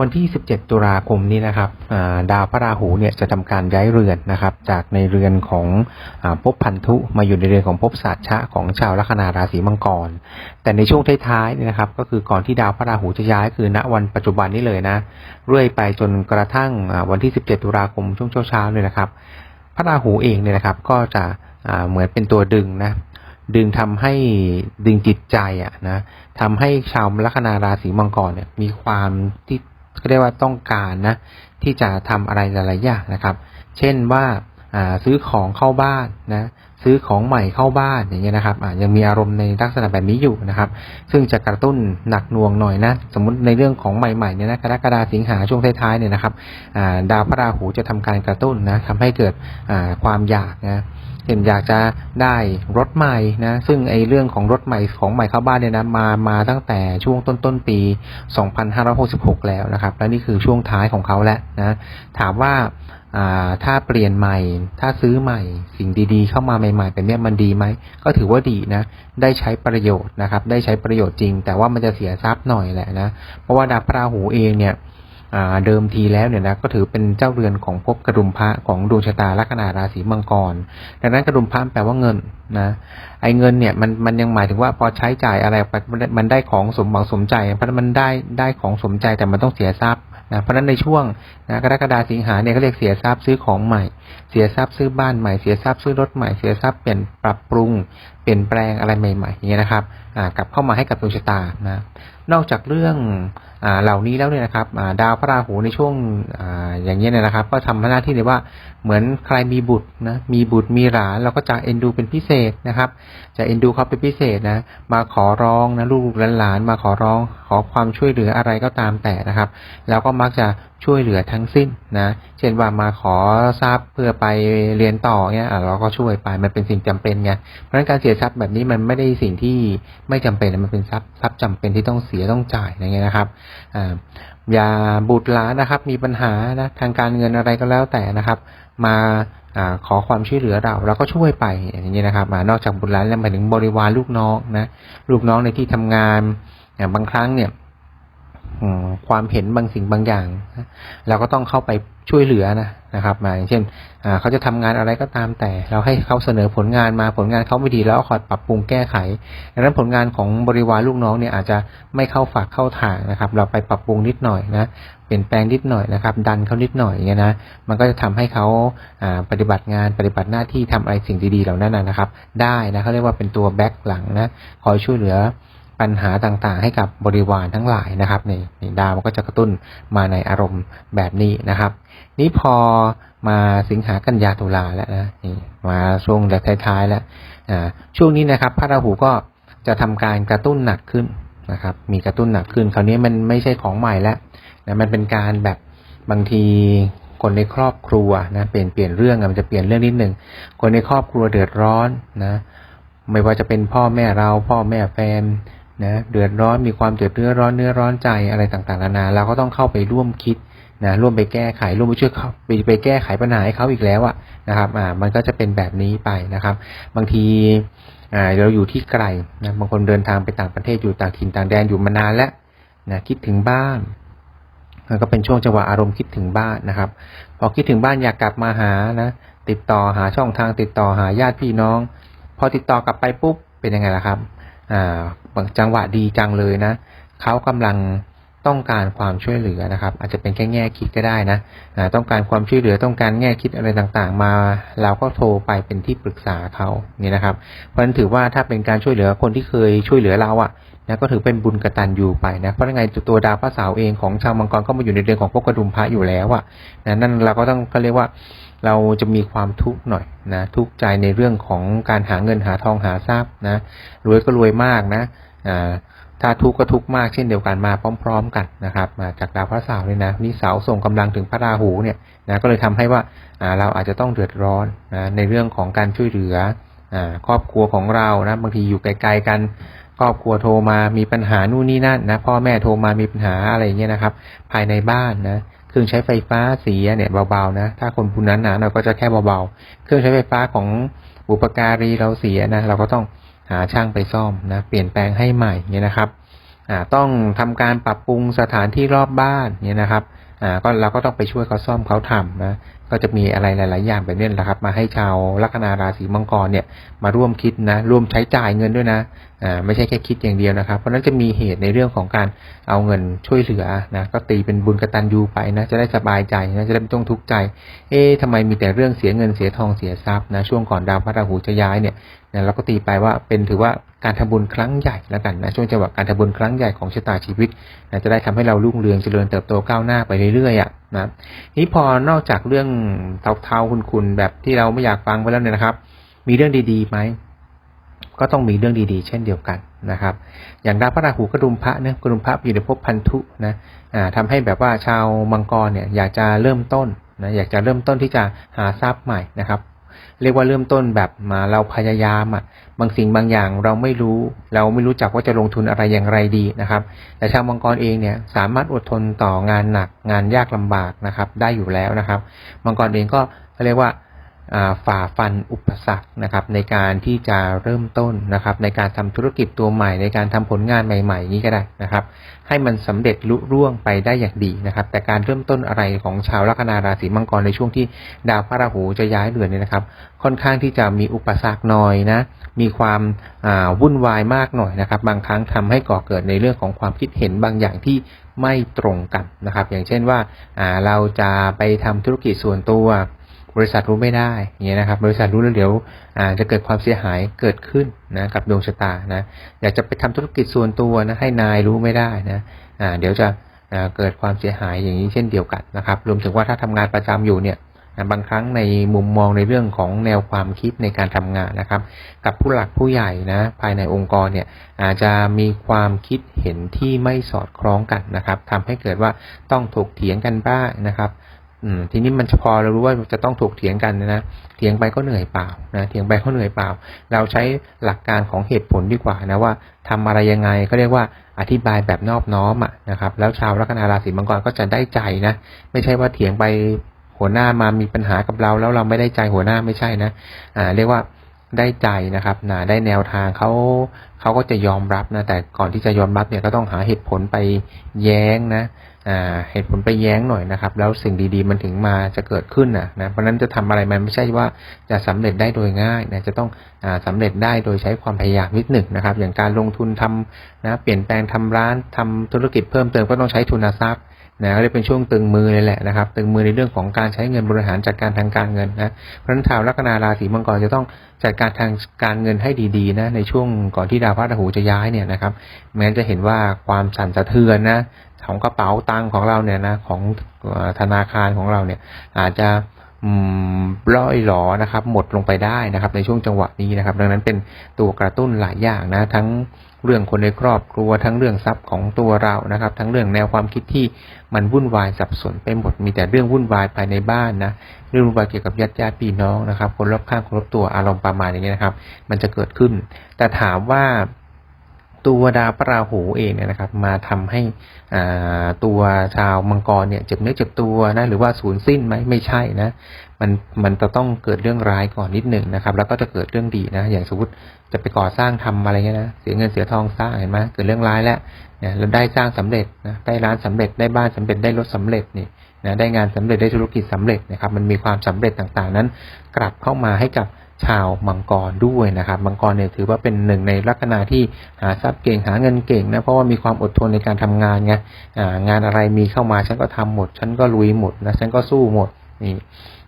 วันที่ 17 ตุลาคมนี้นะครับดาวพระราหูเนี่ยจะทำการย้ายเรือนนะครับ จากในเรือนของภพพันธุมาอยู่ในเรือนของภพสัตชะของชาวลัคนาราศีมังกร แต่ในช่วงท้ายๆเนี่ยนะครับ ก็คือก่อนที่ดาวพระราหูจะย้ายคือณวันปัจจุบันนี้เลยนะ เรื่อยไปจนกระทั่งวันที่ 17 ตุลาคมช่วงเช้าๆเนี่ยนะครับ พระราหูเองเนี่ยนะครับก็จะเหมือนเป็นตัวดึงนะดึงทำให้ดึงจิตใจอะนะทำให้ชาวลัคนาราศีมังกรเนี่ยมีความที่ เขาเรียกว่าต้องการนะที่จะทำอะไรหลายๆอย่างนะครับ เช่นว่าซื้อของเข้าบ้านนะซื้อของใหม่เข้าบ้านอย่างเงี้ยนะครับยังมีอารมณ์ในลักษณะแบบนี้อยู่นะครับ ซึ่งจะกระตุ้นหนักหน่วงหน่อยนะ สมมติในเรื่องของใหม่ๆเนี่ยนะกรกฎาสิงหาช่วงท้ายๆเนี่ยนะครับดาวพระราหูจะทำการกระตุ้นนะทำให้เกิดความอยากนะเห็นอยากจะได้รถใหม่นะ ซึ่งไอ้เรื่องของรถใหม่ของใหม่เข้าบ้านเนี่ยนะมามาตั้งแต่ช่วงต้นต้นปี 2566 แล้วนะครับ และนี่คือช่วงท้ายของเขาแล้วนะ ถามว่าถ้าเปลี่ยนใหม่ ถ้าซื้อใหม่ สิ่งดีๆ เข้ามาใหม่ๆแบบเนี้ยมันดีไหม ก็ถือว่าดีนะ ได้ใช้ประโยชน์นะครับ ได้ใช้ประโยชน์จริง แต่ว่ามันจะเสียทรัพย์หน่อยแหละนะ เพราะว่าดาวพระราหูเองเนี่ย เดิมทีแล้วเนี่ยนะก็ถือเป็นเจ้าเรือนของภพกระดุมพระของดวงชะตาลัคนาราศีมังกร ดังนั้นกระดุมพระแปลว่าเงินนะไอ้เงินเนี่ยมันมันยังหมายถึงว่าพอใช้จ่ายอะไรไปมันได้มันได้ของสมหวังสมใจ เพราะมันได้ได้ของสมใจแต่มันต้องเสียทรัพย์นะเพราะนั้นในช่วงนะกรกฎาสิงหาเนี่ยเขาเรียกเสียทรัพย์ซื้อของใหม่ เสียทรัพย์ซื้อบ้านใหม่เสียทรัพย์ซื้อรถใหม่เสียทรัพย์เปลี่ยนปรับปรุง ลี่ยนแปลงอะไรใหม่ๆอย่างเงี้ยนะครับอ่ากลับเข้ามาให้กับดวงชะตานะนอกจากเรื่องอเหล่านี้แล้วเนี่ยนะครับอ่าดาวพระราหูในช่วงอ่าอย่างเงี้ยเนี่ยนะครับ ก็ทำหน้าที่เลยว่าเหมือนใครมีบุตรนะมีบุตรมีหลานเราก็จะเอ็นดูเป็นพิเศษนะครับ จะเอ็นดูเขาเป็นพิเศษนะมาขอร้องนะลูกหลานมาขอร้องขอความช่วยเหลืออะไรก็ตามแต่นะครับ แล้วก็มักจะช่วยเหลือทั้งสิ้นนะ เช่นว่ามาขอทรัพย์เพื่อไปเรียนต่อเนี่ยอะเราก็ช่วยไปมันเป็นสิ่งจำเป็นไงเพราะฉะนั้นการเสียทรัพย์แบบนี้มันไม่ได้สิ่งที่ไม่จำเป็นมันเป็นทรัพย์ทรัพย์จำเป็นที่ต้องเสียต้องจ่ายอะไรเงี้ยนะครับอย่าบุตรหลานนะครับ มีปัญหานะทางการเงินอะไรก็แล้วแต่นะครับ มาอขอความช่วยเหลือเราเราก็ช่วยไปอย่างนี้ยนะครับอนอกจากบุตรหลานแล้วหมายถึงบริวารลูกน้องนะลูกน้องในที่ทำงานบางครั้งเนี่ย ความเห็นบางสิ่งบางอย่างเราก็ต้องเข้าไปช่วยเหลือนะนะครับมาอย่างเช่นเขาจะทำงานอะไรก็ตามแต่ เราให้เขาเสนอผลงานมาผลงานเขาไม่ดีแล้วคอยปรับปรุงแก้ไขดังนั้นผลงานของบริวารลูกน้องเนี่ยอาจจะไม่เข้าฝากเข้าทางนะครับ เราไปปรับปรุงนิดหน่อยนะเปลี่ยนแปลงนิดหน่อยนะครับ ดันเขานิดหน่อยอย่างเงี้ยนะมันก็จะทำให้เขาปฏิบัติงานปฏิบัติหน้าที่ทำอะไรสิ่งดีๆเหล่านั้นนะนะครับ ได้นะเขาเรียกว่าเป็นตัวแบ็คหลังนะคอยช่วยเหลือ ปัญหาต่างๆ ให้กับบริวารทั้งหลายนะครับนี่นี่ดาวมันก็จะกระตุ้นมาในอารมณ์แบบนี้นะครับ นี่พอมาสิงหากันยาตุลาแล้วนะนี่มาช่วงท้ายๆแล้วอ่าช่วงนี้นะครับพระราหูก็จะทำการกระตุ้นหนักขึ้นนะครับ มีกระตุ้นหนักขึ้น คราวนี้มันไม่ใช่ของใหม่แล้วนะมันเป็นการแบบบางทีคนในครอบครัวนะเปลี่ยนเปลี่ยนเรื่องมันจะเปลี่ยนเรื่องนิดหนึ่งคนในครอบครัวเดือดร้อนนะ ไม่ว่าจะเป็นพ่อแม่เราพ่อแม่แฟน นะเดือดร้อนมีความเดือดเนื้อร้อนเนื้อร้อนใจอะไรต่างๆนานาเราก็ต้องเข้าไปร่วมคิดนะร่วมไปแก้ไขร่วมไปช่วยเขาไปไปแก้ไขปัญหาให้เขาอีกแล้วอะนะครับอ่ามันก็จะเป็นแบบนี้ไปนะครับ บางทีอ่าเราอยู่ที่ไกลนะบางคนเดินทางไปต่างประเทศอยู่ต่างถิ่นต่างแดนอยู่มานานแล้วนะคิดถึงบ้านมันก็เป็นช่วงจังหวะอารมณ์คิดถึงบ้านนะครับ พอคิดถึงบ้านอยากกลับมาหานะติดต่อหาช่องทางติดต่อหาญาติพี่น้อง พอติดต่อกลับไปปุ๊บเป็นยังไงล่ะครับอ่า บางจังหวะดีจังเลยนะ เขากำลัง ต้องการความช่วยเหลือนะครับ อาจจะเป็นแค่แง่คิดก็ได้นะต้องการความช่วยเหลือต้องการแง่คิดอะไรต่างๆ มาเราก็โทรไปเป็นที่ปรึกษาเขานี่นะครับ เพราะฉะนั้นถือว่าถ้าเป็นการช่วยเหลือคนที่เคยช่วยเหลือเราอะนะก็ถือเป็นบุญกตัญญูไปนะเพราะยังไงตัวดาวพระเสาร์เองของชาวมังกรก็มาอยู่ในเดือนของพวกกระดุมพระอยู่แล้วอะนะนั่นเราก็ต้องก็เรียกว่าเราจะมีความทุกข์หน่อยนะทุกข์ใจในเรื่องของการหาเงินหาทองหาทรัพย์นะรวยก็รวยมากนะอ่า ถ้าทุกข์ก็ทุกข์มากเช่นเดียวกันมาพร้อม ๆ กันนะครับ มาจากดาวพระเสาร์เลยนะนี่เสาส่งกำลังถึงพระราหูเนี่ยนะก็เลยทำให้ว่าเราอาจจะต้องเดือดร้อนนะในเรื่องของการช่วยเหลือครอบครัวของเรานะบางทีอยู่ไกลๆกันครอบครัวโทรมามีปัญหานู่นนี่นั่นนะพ่อแม่โทรมามีปัญหาอะไรเงี้ยนะครับ ภายในบ้านนะเครื่องใช้ไฟฟ้าเสียเนี่ยเบาๆนะถ้าคนผู้นั้นนะเราก็จะแค่เบาๆ เครื่องใช้ไฟฟ้าของบุปการีเราเสียนะเราก็ต้อง หาช่างไปซ่อมนะเปลี่ยนแปลงให้ใหม่เนี่ยนะครับต้องทำการปรับปรุงสถานที่รอบบ้านเนี่ยนะครับก็เราก็ต้องไปช่วยเขาซ่อมเขาทำนะก็จะมีอะไรหลาย ๆ อย่างแบบนี้แหละครับ มาให้ชาวลัคนาราศีมังกรเนี่ยมาร่วมคิดนะร่วมใช้จ่ายเงินด้วยนะอ่าไม่ใช่แค่คิดอย่างเดียวนะครับ เพราะฉะนั้นจะมีเหตุในเรื่องของการเอาเงินช่วยเหลือนะก็ตีเป็นบุญกตัญญูไปนะจะได้สบายใจนะจะได้ไม่ต้องทุกข์ใจ เอ๊ะทำไมมีแต่เรื่องเสียเงินเสียทองเสียทรัพย์นะช่วงก่อนดาวพระราหูจะย้ายเนี่ย นะเราก็ตีไปว่าเป็นถือว่าการทำบุญครั้งใหญ่แล้วกันนะช่วงจังหวะการทำบุญครั้งใหญ่ของชะตาชีวิตนะจะได้ทำให้เรารุ่งเรืองเจริญเติบโตก้าวหน้าไปเรื่อยๆอะนะนี้พอนอกจากเรื่องเทาๆคุณๆแบบที่เราไม่อยากฟังไปแล้วเนี่ยนะครับ มีเรื่องดีๆไหมก็ต้องมีเรื่องดีๆ เช่นเดียวกันนะครับ อย่างดาวพระราหูกระดุมพระเนี่ยกระดุมพระอยู่ในภพพันธุนะอ่าทำให้แบบว่าชาวมังกรเนี่ยอยากจะเริ่มต้นนะอยากจะเริ่มต้นที่จะหาทรัพย์ใหม่นะครับ เรียกว่าเริ่มต้นแบบมาเราพยายามอะบางสิ่งบางอย่างเราไม่รู้ เราไม่รู้จักว่าจะลงทุนอะไรอย่างไรดีนะครับ แต่ชาวมังกรเองเนี่ยสามารถอดทนต่องานหนักงานยากลำบากนะครับ ได้อยู่แล้วนะครับ มังกรเองก็เรียกว่า ฝ่าฟันอุปสรรคนะครับในการที่จะเริ่มต้นนะครับ ในการทำธุรกิจตัวใหม่ ในการทำผลงานใหม่ๆนี้ก็ได้นะครับ ให้มันสำเร็จลุร่วงไปได้อย่างดีนะครับ แต่การเริ่มต้นอะไรของชาวลัคนาราศีมังกรในช่วงที่ดาวพระราหูจะย้ายเรือนเนี่ยนะครับ ค่อนข้างที่จะมีอุปสรรคหน่อยนะมีความาวุ่นวายมากหน่อยนะครับ บางครั้งทำให้ก่อเกิดในเรื่องของความคิดเห็นบางอย่างที่ไม่ตรงกันนะครับ อย่างเช่นว่าอ่าเราจะไปทำธุรกิจส่วนตัว บริษัทรู้ไม่ได้เงี้ยนะครับ บริษัทรู้แล้วเดี๋ยวอาจะเกิดความเสียหายเกิดขึ้นนะกับดวงชะตานะอยากจะไปทำธุรกิจส่วนตัวนะให้นายรู้ไม่ได้นะอ่าเดี๋ยวจะเกิดความเสียหายอย่างนี้เช่นเดียวกันนะครับ รวมถึงว่าถ้าทำงานประจำอยู่เนี่ยบางครั้งในมุมมองในเรื่องของแนวความคิดในการทำงานนะครับ กับผู้หลักผู้ใหญ่นะภายในองค์กรเนี่ยอาจจะมีความคิดเห็นที่ไม่สอดคล้องกันนะครับทำให้เกิดว่าต้องถกเถียงกันบ้างนะครับ อืมทีนี้มันพอเรารู้ว่าจะต้องถกเถียงกันนะเถียงไปก็เหนื่อยเปล่านะเถียงไปก็เหนื่อยเปล่า เราใช้หลักการของเหตุผลดีกว่านะว่าทำอะไรยังไงก็เรียกว่าอธิบายแบบนอบน้อมอะนะครับ แล้วชาวลัคนาราศีมังกรก็จะได้ใจนะไม่ใช่ว่าเถียงไปหัวหน้ามามีปัญหากับเรา แล้วเราไม่ได้ใจหัวหน้าไม่ใช่นะอ่าเรียกว่าได้ใจนะครับนะได้แนวทางเขาเขาก็จะยอมรับนะแต่ก่อนที่จะยอมรับเนี่ยก็ต้องหาเหตุผลไปแย้งนะ เหตุผลไปแย้งหน่อยนะครับ แล้วสิ่งดีๆมันถึงมาจะเกิดขึ้นนะนะเพราะนั้นจะทำอะไรมันไม่ใช่ว่าจะสำเร็จได้โดยง่ายนะจะต้องอ่าสำเร็จได้โดยใช้ความพยายามนิดหนึ่งนะครับ อย่างการลงทุนทำนะเปลี่ยนแปลงทำร้านทำธุรกิจเพิ่มเติมก็ต้องใช้ทุนทรัพย์ นะเรียกเป็นช่วงตึงมือเลยแหละนะครับ ตึงมือในเรื่องของการใช้เงินบริหารจัดการทางการเงินนะเพราะฉะนั้นชาวลัคนาราศีมังกรจะต้องจัดการทางการเงินให้ดีๆนะในช่วงก่อนที่ดาวพระราหูจะย้ายเนี่ยนะครับแม้จะเห็นว่าความสั่นสะเทือนนะของกระเป๋าตังของเราเนี่ยนะของธนาคารของเราเนี่ยอาจจะ ร่อยหลอนะครับ หมดลงไปได้นะครับ ในช่วงจังหวะนี้นะครับ ดังนั้นเป็นตัวกระตุ้นหลายอย่างนะ ทั้งเรื่องคนในครอบครัวทั้งเรื่องทรัพย์ของตัวเรานะครับ ทั้งเรื่องแนวความคิดที่มันวุ่นวายสับสนไปหมดมีแต่เรื่องวุ่นวายภายในบ้านนะเรื่องวุ่นวายเกี่ยวกับญาติญาติพี่น้องนะครับ คนรอบข้างคนรอบตัวอารมณ์ประมาณอย่างนี้นะครับ มันจะเกิดขึ้น แต่ถามว่า ตัวดาวพระราหูเองเนี่ยนะครับ มาทำให้ตัวชาวมังกรเนี่ยเจ็บเนื้อเจ็บตัวนะหรือว่าสูญสิ้นไหมไม่ใช่นะมันมันจะต้องเกิดเรื่องร้ายก่อนนิดหนึ่งนะครับ แล้วก็จะเกิดเรื่องดีนะอย่างสมมติจะไปก่อสร้างทำอะไรเงี้ยนะเสียเงินเสียทองสร้างเห็นไหมเกิดเรื่องร้ายแล้วเนี่ยแล้วได้สร้างสำเร็จนะได้ร้านสำเร็จได้บ้านสำเร็จได้รถสำเร็จนี่นะได้งานสำเร็จได้ธุรกิจสำเร็จนะครับ มันมีความสำเร็จต่างๆนั้น กลับเข้ามาให้กับ ชาวมังกรด้วยนะครับ มังกรเนี่ยถือว่าเป็นหนึ่งในลัคนาที่หาทรัพย์เก่งหาเงินเก่งนะเพราะว่ามีความอดทนในการทำงานไงงานอะไรมีเข้ามาฉันก็ทำหมด ฉันก็ลุยหมดนะฉันก็สู้หมดนี่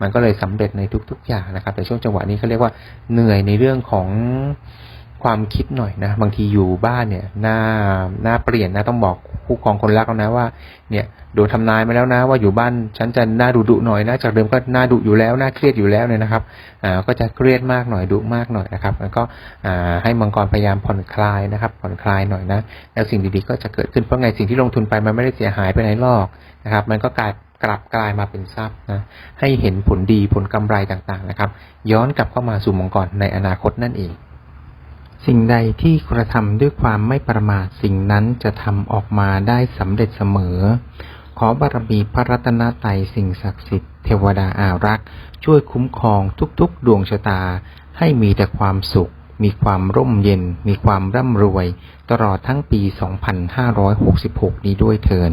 มันก็เลยสำเร็จในทุกๆอย่างนะครับ แต่ช่วงจังหวะนี้เขาเรียกว่าเหนื่อยในเรื่องของ ความคิดหน่อยนะ บางทีอยู่บ้านเนี่ยหน้าหน้าเปลี่ยนนะต้องบอกผู้กองคนรักแล้วนะว่า เนี่ยดูทำนายมาแล้วนะ ว่าอยู่บ้านฉันจะหน้าดุดุหน่อยนะจากเดิมก็หน้าดุอยู่แล้วหน้าเครียดอยู่แล้วเนี่ยนะครับอ่าก็จะเครียดมากหน่อยดุมากหน่อยนะครับ แล้วก็อ่าให้มังกรพยายามผ่อนคลายนะครับ ผ่อนคลายหน่อยนะแล้วสิ่งดีๆก็จะเกิดขึ้นเพราะไงสิ่งที่ลงทุนไปมันไม่ได้เสียหายไปไหนหรอกนะครับ มันก็กลายกลับกลายมาเป็นทรัพย์นะให้เห็นผลดีผลกำไรต่างๆนะครับ ย้อนกลับเข้ามาสู่มังกรในอนาคตนั่นเอง สิ่งใดที่กระทำด้วยความไม่ประมาทสิ่งนั้นจะทำออกมาได้สำเร็จเสมอ ขอบารมีพระรัตนตรัยสิ่งศักดิ์สิทธิ์เทวดาอารักษ์ช่วยคุ้มครองทุกๆ ดวงชะตา ให้มีแต่ความสุข มีความร่มเย็น มีความร่ำรวย ตลอดทั้งปี 2566 นี้ด้วยเทิน